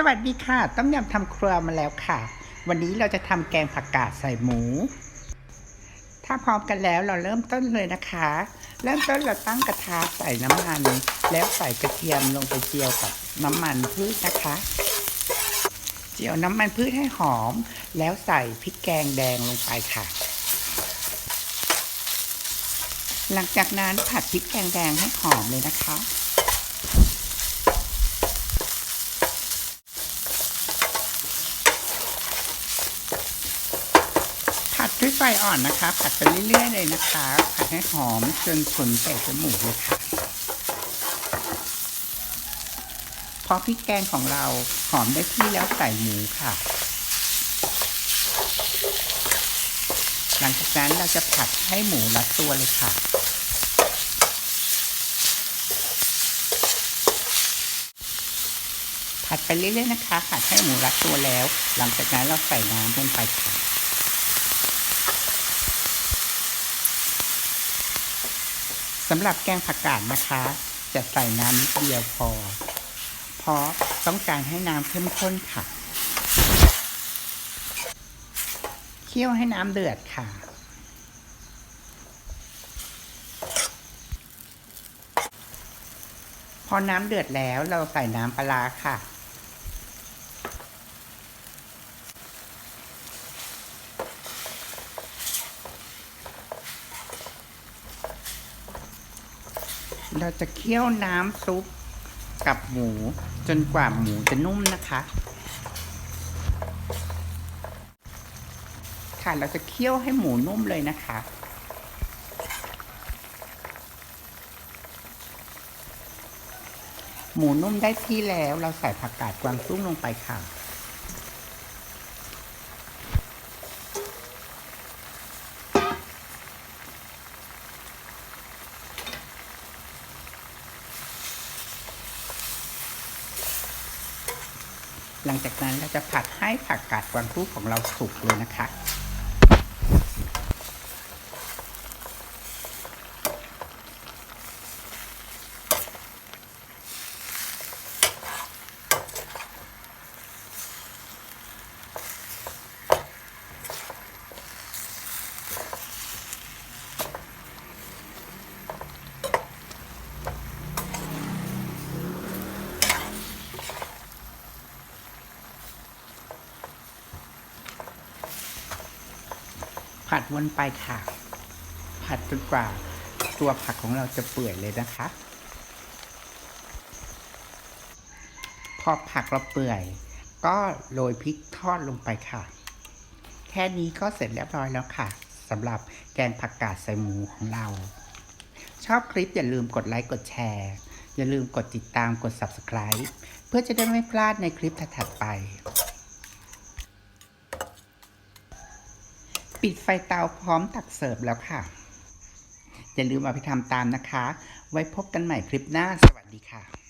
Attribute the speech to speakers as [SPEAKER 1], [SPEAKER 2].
[SPEAKER 1] สวัสดีค่ะ ต้มยำทำครัวมาแล้วค่ะ วันนี้เราจะทำแกงผักกาดใส่หมู ถ้าพร้อมกันแล้วเราเริ่มต้นเลยนะคะ เริ่มต้นเราตั้งกระทะใส่น้ำมัน แล้วใส่กระเทียมลงไปเจียวกับน้ำมันพืชนะคะ เจียวน้ำมันพืชให้หอม แล้วใส่พริกแกงแดงลงไปค่ะ หลังจากนั้นผัดพริกแกงแดงให้หอมเลยนะคะ ด้วยไฟอ่อนนะคะ ผัดไปเรื่อยๆเลยนะคะ ผัดให้หอมจนขุนเตะจมูกเลยค่ะพอพริกแกงของเราหอมได้ที่แล้วใส่หมูค่ะ หลังจากนั้นเราจะผัดให้หมูรัดตัวเลยค่ะ ผัดไปเรื่อยๆนะคะ ผัดให้หมูรัดตัวแล้ว หลังจากนั้นเราใส่น้ำลงไปค่ะ สำหรับแกงผักกาดนะคะ จะใส่น้ำเดียวพอ เพราะต้องการให้น้ำเข้มข้นค่ะ เคี่ยวให้น้ำเดือดค่ะ พอน้ำเดือดแล้วเราใส่น้ำปลาค่ะ เราจะเคี่ยวน้ำซุปกับหมูจนกว่าหมูจะนุ่มนะคะ ค่ะเราจะเคี่ยวให้หมูนุ่มเลยนะคะ หมูนุ่มได้ที่แล้วเราใส่ผักกาดกวางตุ้งลงไปค่ะ หลังจากนั้นเราจะผัดให้ผักกาดกวางตุ้งของเราสุกเลยนะคะ ผัดวนไปค่ะ ผัดจนกว่าตัวผักของเราจะเปื่อยเลยนะคะ พอผักเราเปื่อย ก็โรยพริกทอดลงไปค่ะ แค่นี้ก็เสร็จเรียบร้อยแล้วค่ะสำหรับแกงผักกาดใส่หมูของเรา ชอบคลิปอย่าลืมกดไลค์กดแชร์ อย่าลืมกดติดตามกด subscribe เพื่อจะได้ไม่พลาดในคลิปถัดๆไป ปิดไฟเตาพร้อมตักเสิร์ฟแล้วค่ะ อย่าลืมเอาไปทำตามนะคะ ไว้พบกันใหม่คลิปหน้า สวัสดีค่ะ